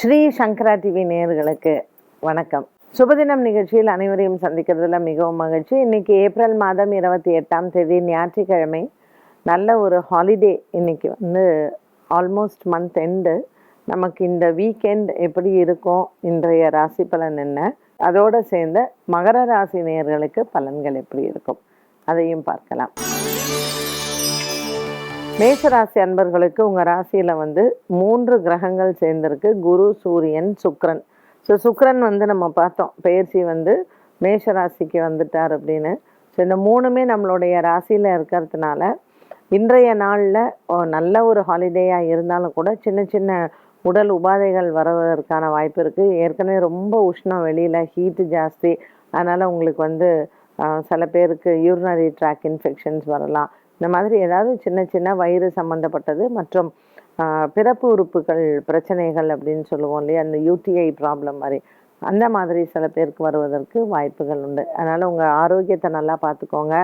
ஸ்ரீ சங்கரா TV நேயர்களுக்கு வணக்கம். சுபதினம் நிகழ்ச்சியில் அனைவரையும் சந்திக்கிறதுல மிகவும் மகிழ்ச்சி. இன்னைக்கு ஏப்ரல் மாதம் இருபத்தி எட்டாம் தேதி ஞாயிற்றுக்கிழமை. நல்ல ஒரு ஹாலிடே இன்னைக்கு வந்து ஆல்மோஸ்ட் மந்த் எண்டு நமக்கு இந்த வீக்கெண்ட் எப்படி இருக்கும் இன்றைய ராசி பலன் என்ன? அதோடு சேர்ந்த மகர ராசி நேயர்களுக்கு பலன்கள் எப்படி இருக்கும் அதையும் பார்க்கலாம். மேஷராசி அன்பர்களுக்கு உங்கள் ராசியில் வந்து மூன்று கிரகங்கள் சேர்ந்திருக்கு. குரு சூரியன் சுக்ரன் ஸோ சுக்ரன் வந்து நம்ம பார்த்தோம். பெயர்ச்சி வந்து மேஷராசிக்கு வந்துட்டார் அப்படின்னு. ஸோ இந்த மூணுமே நம்மளுடைய ராசியில் இருக்கிறதுனால இன்றைய நாளில் நல்ல ஒரு ஹாலிடேயாக இருந்தாலும் கூட சின்ன சின்ன உடல் உபாதைகள் வருவதற்கான வாய்ப்பு இருக்குது ஏற்கனவே ரொம்ப உஷ்ணம் வெளியில் ஹீட்டு ஜாஸ்தி. அதனால் உங்களுக்கு வந்து சில பேருக்கு யூரினரி ட்ராக் இன்ஃபெக்ஷன்ஸ் வரலாம். இந்த மாதிரி ஏதாவது சின்ன சின்ன வயிறு சம்மந்தப்பட்டது மற்றும் பிறப்பு உறுப்புகள் பிரச்சனைகள் அப்படின்னு சொல்லுவோம் இல்லையா? அந்த யூடிஐ ப்ராப்ளம் மாதிரி. அந்த மாதிரி சில பேருக்கு வருவதற்கு வாய்ப்புகள் உண்டு. அதனால் உங்கள் ஆரோக்கியத்தை நல்லா பார்த்துக்கோங்க.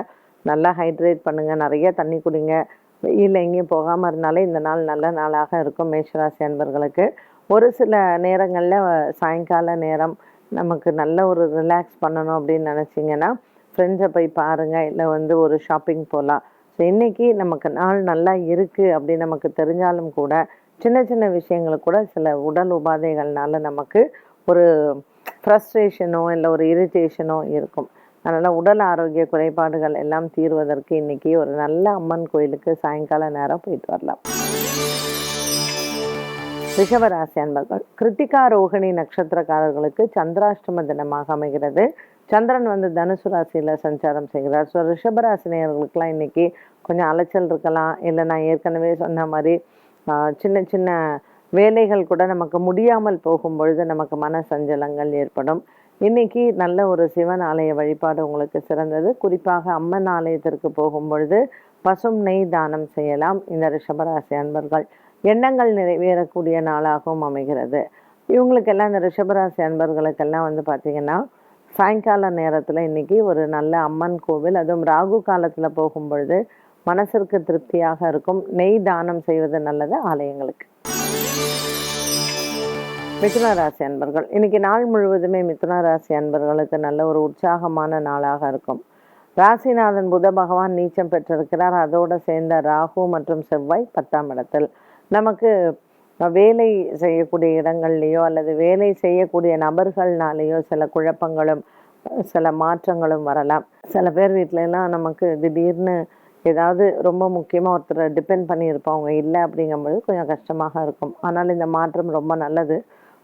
நல்லா ஹைட்ரேட் பண்ணுங்கள் நிறைய தண்ணி குடிங்க. வெயில் எங்கேயும் போகாமல் இருந்தாலே இந்த நாள் நல்ல நாளாக இருக்கும் மேஷராசி அன்பர்களுக்கு. ஒரு சில நேரங்களில் சாயங்கால நேரம் நமக்கு நல்ல ஒரு ரிலாக்ஸ் பண்ணணும் அப்படின்னு நினச்சிங்கன்னா ஃப்ரெண்ட்ஸை போய் பாருங்கள் இல்லை வந்து ஒரு ஷாப்பிங் போகலாம் ஸோ இன்றைக்கி நமக்கு நாள் நல்லா இருக்குது அப்படின்னு நமக்கு தெரிஞ்சாலும் கூட சின்ன சின்ன விஷயங்களுக்கு கூட சில உடல் உபாதைகள்னால நமக்கு ஒரு ஃப்ரஸ்ட்ரேஷனோ இல்லை ஒரு இரிட்டேஷனோ இருக்கும். அதனால் உடல் ஆரோக்கிய குறைபாடுகள் எல்லாம் தீர்வதற்கு இன்றைக்கி ஒரு நல்ல அம்மன் கோயிலுக்கு சாயங்கால நேரம் போயிட்டு வரலாம். ரிஷபராசி அன்பர்கள் கிருத்திகா ரோகிணி நட்சத்திரக்காரர்களுக்கு சந்திராஷ்டம தினமாக அமைகிறது. சந்திரன் வந்து தனுசு ராசியில் சஞ்சாரம் செய்கிறார். ஸோ ரிஷபராசினியர்களுக்கெல்லாம் இன்றைக்கி கொஞ்சம் அலைச்சல் இருக்கலாம். இல்லை நான் ஏற்கனவே சொன்ன மாதிரி சின்ன சின்ன வேலைகள் கூட நமக்கு முடியாமல் போகும் பொழுது நமக்கு மன சஞ்சலங்கள் ஏற்படும். இன்னைக்கு நல்ல ஒரு சிவன் ஆலய வழிபாடு உங்களுக்கு சிறந்தது. குறிப்பாக அம்மன் ஆலயத்திற்கு போகும் பொழுது பசும் நெய் தானம் செய்யலாம். இந்த ரிஷபராசி அன்பர்கள் எண்ணங்கள் நிறைவேறக்கூடிய நாளாகவும் அமைகிறது. இவங்களுக்கெல்லாம் இந்த ரிஷபராசி அன்பர்களுக்கெல்லாம் வந்து பார்த்திங்கன்னா சாயங்கால நேரத்தில் இன்னைக்கு ஒரு நல்ல அம்மன் கோவில் அதுவும் ராகு காலத்தில் போகும்பொழுது மனசிற்கு திருப்தியாக இருக்கும். நெய் தானம் செய்வது நல்லது ஆலயங்களுக்கு. மிதுன ராசி அன்பர்கள் இன்னைக்கு நாள் முழுவதுமே மிதுன ராசி அன்பர்களுக்கு நல்ல ஒரு உற்சாகமான நாளாக இருக்கும். ராசிநாதன் புத பகவான் நீச்சம் பெற்றிருக்கிறார். அதோடு சேர்ந்த ராகு மற்றும் செவ்வாய் பத்தாம் இடத்தில். நமக்கு வேலை செய்யக்கூடிய இடங்கள்லையோ அல்லது வேலை செய்யக்கூடிய நபர்கள்னாலேயோ சில குழப்பங்களும் சில மாற்றங்களும் வரலாம். சில பேர் வீட்டிலலாம் நமக்கு திடீர்னு ஏதாவது ரொம்ப முக்கியமாக ஒருத்தரை டிபெண்ட் பண்ணி அவங்க இல்லை அப்படிங்கும்போது கொஞ்சம் கஷ்டமாக இருக்கும். ஆனால் இந்த மாற்றம் ரொம்ப நல்லது.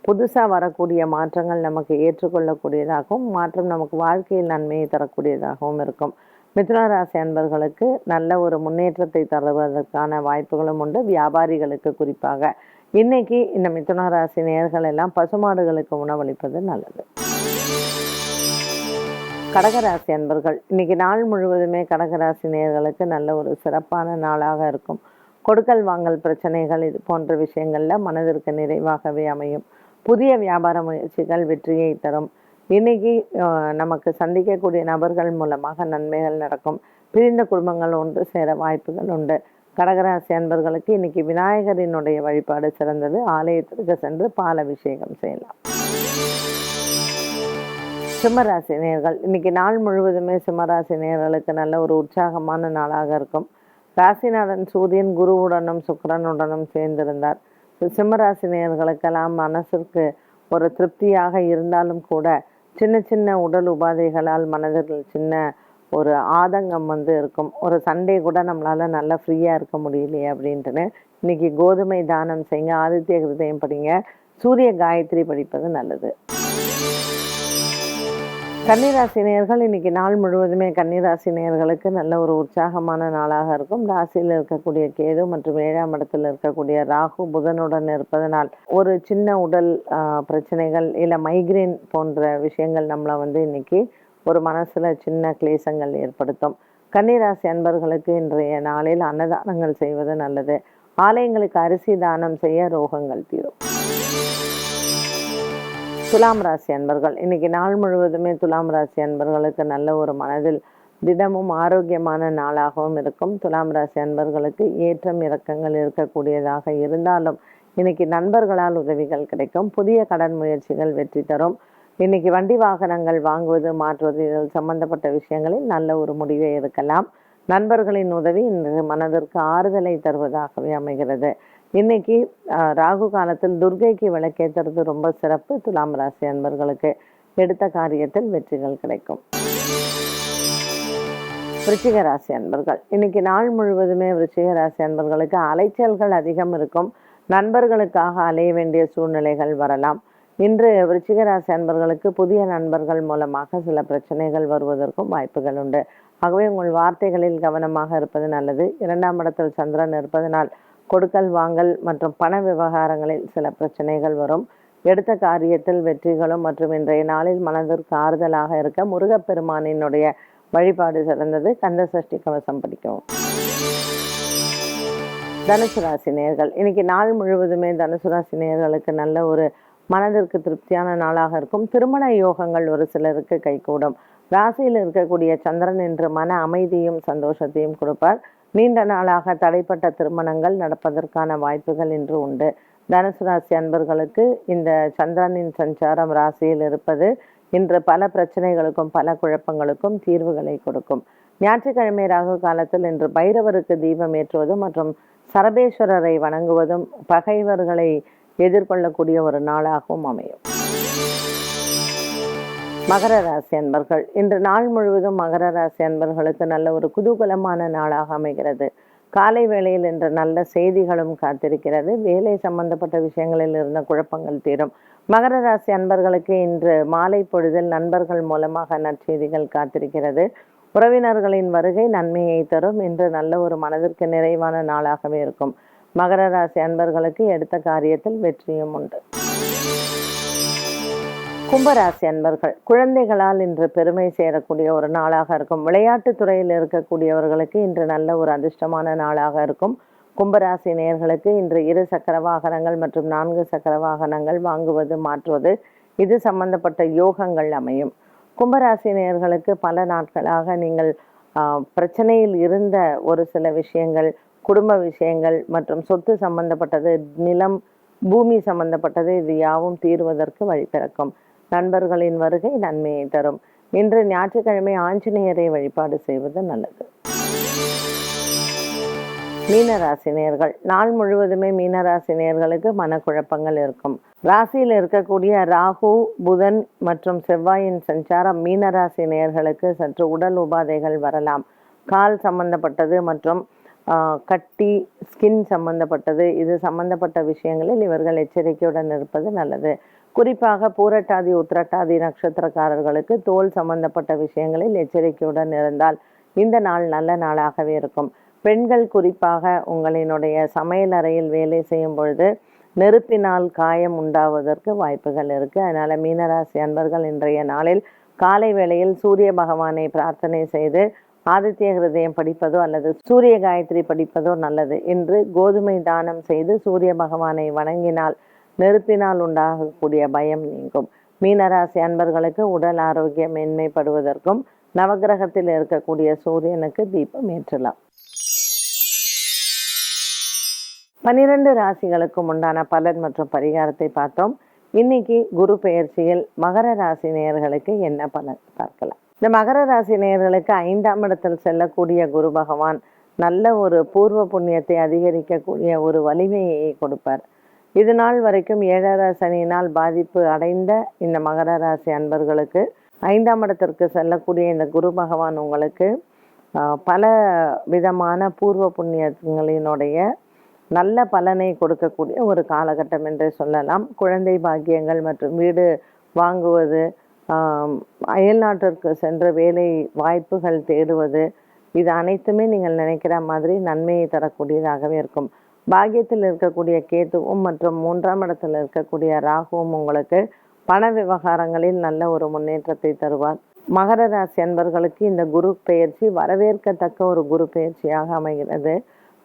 புதுசாக வரக்கூடிய மாற்றங்கள் நமக்கு ஏற்றுக்கொள்ளக்கூடியதாகவும் மாற்றம் நமக்கு வாழ்க்கையில் நன்மையை தரக்கூடியதாகவும் இருக்கும். மிதுன ராசி அன்பர்களுக்கு நல்ல ஒரு முன்னேற்றத்தை தருவதற்கான வாய்ப்புகளும் உண்டு. வியாபாரிகளுக்கு குறிப்பாக இன்னைக்கு இந்த மிதுன ராசி நேர்கள் எல்லாம் பசுமாடுகளுக்கு உணவளிப்பது நல்லது. கடகராசி அன்பர்கள் இன்னைக்கு நாள் முழுவதுமே கடகராசி நேர்களுக்கு நல்ல ஒரு சிறப்பான நாளாக இருக்கும். கொடுக்கல் வாங்கல் பிரச்சனைகள் இது போன்ற விஷயங்கள்ல மனதிற்கு நிறைவாகவே அமையும். புதிய வியாபார முயற்சிகள் வெற்றியை தரும். இன்னைக்கு நமக்கு சந்திக்கக்கூடிய நபர்கள் மூலமாக நன்மைகள் நடக்கும். பிரிந்த குடும்பங்கள் ஒன்று சேர வாய்ப்புகள் உண்டு. கடகராசி அன்பர்களுக்கு இன்னைக்கு விநாயகரினுடைய வழிபாடு சிறந்தது. ஆலயத்திற்கு சென்று பால் அபிஷேகம் செய்யலாம். சிம்மராசி நேர்கள். இன்னைக்கு நாள் முழுவதுமே சிம்மராசி நேர்களுக்கு நல்ல ஒரு உற்சாகமான நாளாக இருக்கும். ராசிநாதன் சூரியன் குருவுடனும் சுக்கிரனுடனும் சேர்ந்திருந்தார். சிம்மராசி நேர்களுக்கெல்லாம் மனசிற்கு ஒரு திருப்தியாக இருந்தாலும் கூட சின்ன சின்ன உடல் உபாதைகளால் மனதில் சின்ன ஒரு ஆதங்கம் வந்து இருக்கும். ஒரு சண்டே கூட நம்மளால் நல்லா ஃப்ரீயாக இருக்க முடியலையே அப்படின்ட்டுன்னு இன்னைக்கு கோதுமை தானம் செய்யுங்க ஆதித்ய கிருதயம் படிங்க சூரிய காயத்ரி படிப்பது நல்லது. கன்னிராசி நேர்கள் இன்னைக்கு நாள் முழுவதுமே கன்னிராசி நேர்களுக்கு நல்ல ஒரு உற்சாகமான நாளாக இருக்கும். ராசியில் இருக்கக்கூடிய கேது மற்றும் ஏழாம் இடத்தில் இருக்கக்கூடிய ராகு புதனுடன் இருப்பதனால் ஒரு சின்ன உடல் பிரச்சனைகள் இல்லை மைக்ரேன் போன்ற விஷயங்கள் நம்மளை வந்து இன்னைக்கு ஒரு மனசுல சின்ன கிளேசங்கள் ஏற்படுத்தும். கன்னிராசி அன்பர்களுக்கு இன்றைய நாளில் அன்னதானங்கள் செய்வது நல்லது. ஆலயங்களுக்கு அரிசி தானம் செய்ய ரோகங்கள் தீரும். துலாம் ராசி அன்பர்கள் இன்னைக்கு நாள் முழுவதுமே துலாம் ராசி அன்பர்களுக்கு நல்ல ஒரு மனதில் திடமும் ஆரோக்கியமான நாளாகவும் இருக்கும். துலாம் ராசி அன்பர்களுக்கு ஏற்றம் இறக்கங்கள் இருக்கக்கூடியதாக இருந்தாலும் இன்னைக்கு நண்பர்களால் உதவிகள் கிடைக்கும். புதிய கடன் முயற்சிகள் வெற்றி தரும். இன்னைக்கு வண்டி வாகனங்கள் வாங்குவது மாற்றுவது இதில் சம்பந்தப்பட்ட விஷயங்களில் நல்ல ஒரு முடிவை எடுக்கலாம். நண்பர்களின் உதவி இன்று மனதிற்கு ஆறுதலை தருவதாகவே அமைகிறது. இன்னைக்கு ராகு காலத்தில் துர்க்கைக்கு விளக்கேற்றுறது ரொம்ப சிறப்பு. துலாம் ராசி அன்பர்களுக்கு எடுத்த காரியத்தில் வெற்றிகள் கிடைக்கும். விருச்சிக ராசி அன்பர்கள். இன்னைக்கு நாள் முழுவதுமே விருச்சிக ராசி அன்பர்களுக்கு அலைச்சல்கள் அதிகம் இருக்கும். நண்பர்களுக்காக அலைய வேண்டிய சூழ்நிலைகள் வரலாம். இன்று விருச்சிகராசி அன்பர்களுக்கு புதிய நண்பர்கள் மூலமாக சில பிரச்சனைகள் வருவதற்கும் வாய்ப்புகள் உண்டு. ஆகவே உங்கள் வார்த்தைகளில் கவனமாக இருப்பது நல்லது. இரண்டாம் இடத்தில் சந்திரன் இருப்பதனால் கொடுக்கல் வாங்கல் மற்றும் பண விவகாரங்களில் சில பிரச்சனைகள் வரும். எடுத்த காரியத்தில் வெற்றிகளும் மற்றும் இன்றைய நாளில் மனதிற்கு ஆறுதலாக இருக்க முருகப்பெருமானினுடைய வழிபாடு சிறந்தது. கந்த சஷ்டி கவசம் படிக்கவும். தனுசு ராசி நேர்கள். இன்னைக்கு நாள் முழுவதுமே தனுசு ராசி நேர்களுக்கு நல்ல ஒரு மனதிற்கு திருப்தியான நாளாக இருக்கும். திருமண யோகங்கள் ஒரு சிலருக்கு கைகூடும். ராசியில் இருக்கக்கூடிய சந்திரன் என்று மன அமைதியும் சந்தோஷத்தையும் கொடுப்பார். நீண்ட நாளாக தடைப்பட்ட திருமணங்கள் நடப்பதற்கான வாய்ப்புகள் இன்று உண்டு. தனுசு ராசி அன்பர்களுக்கு இந்த சந்திரனின் சஞ்சாரம் ராசியில் இருப்பது இன்று பல பிரச்சனைகளுக்கும் பல குழப்பங்களுக்கும் தீர்வுகளை கொடுக்கும். ஞாயிற்றுக்கிழமை ராகு காலத்தில் இன்று பைரவருக்கு தீபம் ஏற்றுவதும் மற்றும் சரபேஸ்வரரை வணங்குவதும் பகைவர்களை எதிர்கொள்ளக்கூடிய ஒரு நாளாகவும் அமையும். மகர ராசி அன்பர்கள் இன்று நாள் முழுவதும் மகர ராசி அன்பர்களுக்கு நல்ல ஒரு குதூகலமான நாளாக அமைகிறது. காலை வேளையில் இன்று நல்ல செய்திகளும் காத்திருக்கிறது. வேலை சம்பந்தப்பட்ட விஷயங்களில் இருந்த குழப்பங்கள் தீரும். மகர ராசி அன்பர்களுக்கு இன்று மாலை பொழுதில் நண்பர்கள் மூலமாக நற்செய்திகள் காத்திருக்கிறது. உறவினர்களின் வருகை நன்மையை தரும். இன்று நல்ல ஒரு மனதிற்கு நிறைவான நாளாகவே இருக்கும். மகர ராசி அன்பர்களுக்கு எடுத்த காரியத்தில் வெற்றியும் உண்டு. கும்பராசி அன்பர்கள் குழந்தைகளால் இன்று பெருமை சேரக்கூடிய ஒரு நாளாக இருக்கும். விளையாட்டுத் துறையில் இருக்கக்கூடியவர்களுக்கு இன்று நல்ல ஒரு அதிர்ஷ்டமான நாளாக இருக்கும். கும்பராசி நேயர்களுக்கு இன்று இரு சக்கர வாகனங்கள் மற்றும் நான்கு சக்கர வாகனங்கள் வாங்குவது மாற்றுவது இது சம்பந்தப்பட்ட யோகங்கள் அமையும். கும்பராசி நேயர்களுக்கு பல நாட்களாக நீங்கள் ஆஹ், பிரச்சனையில் இருந்த ஒரு சில விஷயங்கள் குடும்ப விஷயங்கள் மற்றும் சொத்து சம்பந்தப்பட்டது நிலம் பூமி சம்பந்தப்பட்டது இது யாவும் தீர்வதற்கு வழி பிறக்கும். நண்பர்களின் வருகை நன்மையை தரும். இன்று ஞாயிற்றுக்கிழமை ஆஞ்சநேயரை வழிபாடு செய்வது நல்லது. மீனராசினியர்கள். நாள் முழுவதுமே மீனராசினியர்களுக்கு மனக்குழப்பங்கள் இருக்கும். ராசியில் இருக்கக்கூடிய ராகு புதன் மற்றும் செவ்வாயின் சஞ்சாரம் மீனராசி நேயர்களுக்கு சற்று உடல் உபாதைகள் வரலாம். கால் சம்பந்தப்பட்டது மற்றும் கட்டி ஸ்கின் சம்பந்தப்பட்டது இது சம்பந்தப்பட்ட விஷயங்களில் இவர்கள் எச்சரிக்கையுடன் இருப்பது நல்லது. குறிப்பாக பூரட்டாதி உத்திரட்டாதி நட்சத்திரக்காரர்களுக்கு தோல் சம்பந்தப்பட்ட விஷயங்களில் எச்சரிக்கையுடன் இருந்தால் இந்த நாள் நல்ல நாளாகவே இருக்கும். பெண்கள் குறிப்பாக உங்களினுடைய சமையல் அறையில் வேலை செய்யும் பொழுது நெருப்பினால் காயம் உண்டாவதற்கு வாய்ப்புகள் இருக்குது அதனால் மீனராசி அன்பர்கள் இன்றைய நாளில் காலை வேளையில் சூரிய பகவானை பிரார்த்தனை செய்து ஆதித்ய ஹிருதயம் படிப்பதோ அல்லது சூரிய காயத்ரி படிப்பதோ நல்லது என்று கோதுமை தானம் செய்து சூரிய பகவானை வணங்கினால் நெருப்பினால் உண்டாகக்கூடிய பயம் நீங்கும். மீனராசி அன்பர்களுக்கு உடல் ஆரோக்கியம் மேன்மைப்படுவதற்கும் நவக்கிரகத்தில் இருக்கக்கூடிய சூரியனுக்கு தீபம் ஏற்றலாம். பனிரெண்டு ராசிகளுக்கும் உண்டான பலன் மற்றும் பரிகாரத்தை பார்த்தோம். இன்னைக்கு குரு பெயர்ச்சியில் மகர ராசி நேயர்களுக்கு என்ன பலன் பார்க்கலாம். இந்த மகர ராசி நேயர்களுக்கு ஐந்தாம் இடத்தில் செல்லக்கூடிய குரு பகவான் நல்ல ஒரு பூர்வ புண்ணியத்தை அதிகரிக்கக்கூடிய ஒரு வலிமையை கொடுப்பார். இது நாள் வரைக்கும் ஏழரை சனியினால் பாதிப்பு அடைந்த இந்த மகர ராசி அன்பர்களுக்கு ஐந்தாம் இடத்திற்கு செல்லக்கூடிய இந்த குரு பகவான் உங்களுக்கு பல விதமான பூர்வ புண்ணியங்களினுடைய நல்ல பலனை கொடுக்கக்கூடிய ஒரு காலகட்டம் என்றே சொல்லலாம். குழந்தை பாக்கியங்கள் மற்றும் வீடு வாங்குவது அயல்நாட்டிற்கு சென்று வேலை வாய்ப்புகள் தேடுவது இது அனைத்துமே நீங்கள் நினைக்கிற மாதிரி நன்மையை தரக்கூடியதாகவே இருக்கும். பாக்கியத்தில் இருக்கக்கூடிய கேதுவும் மற்றும் மூன்றாம் இடத்தில் இருக்கக்கூடிய ராகுவும் உங்களுக்கு பண விவகாரங்களில் நல்ல ஒரு முன்னேற்றத்தை தருவார். மகர ராசி அன்பர்களுக்கு இந்த குரு பெயர்ச்சி வரவேற்கத்தக்க ஒரு குரு பெயர்ச்சியாக அமைகிறது.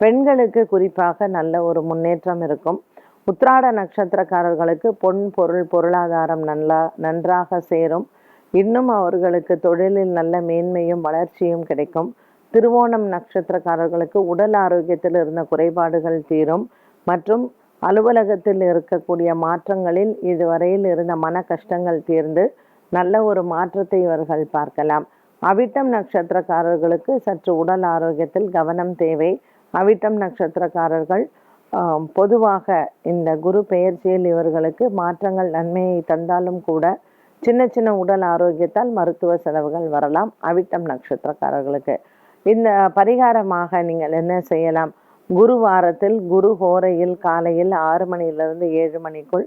பெண்களுக்கு குறிப்பாக நல்ல ஒரு முன்னேற்றம் இருக்கும். உத்ராட நட்சத்திரக்காரர்களுக்கு பொன் பொருள் பொருளாதாரம் நல்லா நன்றாக சேரும். இன்னும் அவர்களுக்கு தொழிலில் நல்ல மேன்மையும் வளர்ச்சியும் கிடைக்கும். திருவோணம் நட்சத்திரக்காரர்களுக்கு உடல் ஆரோக்கியத்தில் இருந்த குறைபாடுகள் தீரும். மற்றும் அலுவலகத்தில் இருக்கக்கூடிய மாற்றங்களில் இதுவரையில் இருந்த மன கஷ்டங்கள் தீர்ந்து நல்ல ஒரு மாற்றத்தை இவர்கள் பார்க்கலாம். அவிட்டம் நட்சத்திரக்காரர்களுக்கு சற்று உடல் ஆரோக்கியத்தில் கவனம் தேவை. அவிட்டம் நட்சத்திரக்காரர்கள் பொதுவாக இந்த குரு பெயர்ச்சியில் இவர்களுக்கு மாற்றங்கள் நன்மையை தந்தாலும் கூட சின்ன சின்ன உடல் ஆரோக்கியத்தால் மருத்துவ செலவுகள் வரலாம். அவிட்டம் நட்சத்திரக்காரர்களுக்கு. இந்த பரிகாரமாக நீங்கள் என்ன செய்யலாம்? குரு வாரத்தில் குரு ஹோரையில் காலையில் ஆறு மணியிலிருந்து ஏழு மணிக்குள்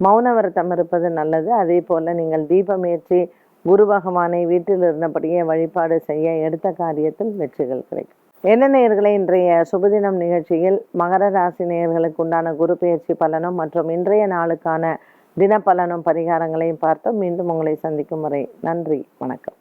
மௌன இருப்பது நல்லது. அதே போல் நீங்கள் தீபமேற்றி குரு பகவானை வீட்டில் இருந்தபடியே வழிபாடு செய்ய எடுத்த காரியத்தில் வெற்றிகள் கிடைக்கும். என்ன நேயர்களை இன்றைய சுபதினம் நிகழ்ச்சியில் மகர ராசி நேயர்களுக்கு உண்டான குரு பெயர்ச்சி பலனும் மற்றும் இன்றைய நாளுக்கான தினப்பலனும் பரிகாரங்களையும் பார்த்தோம். மீண்டும் உங்களை சந்திக்கும் வரை நன்றி வணக்கம்.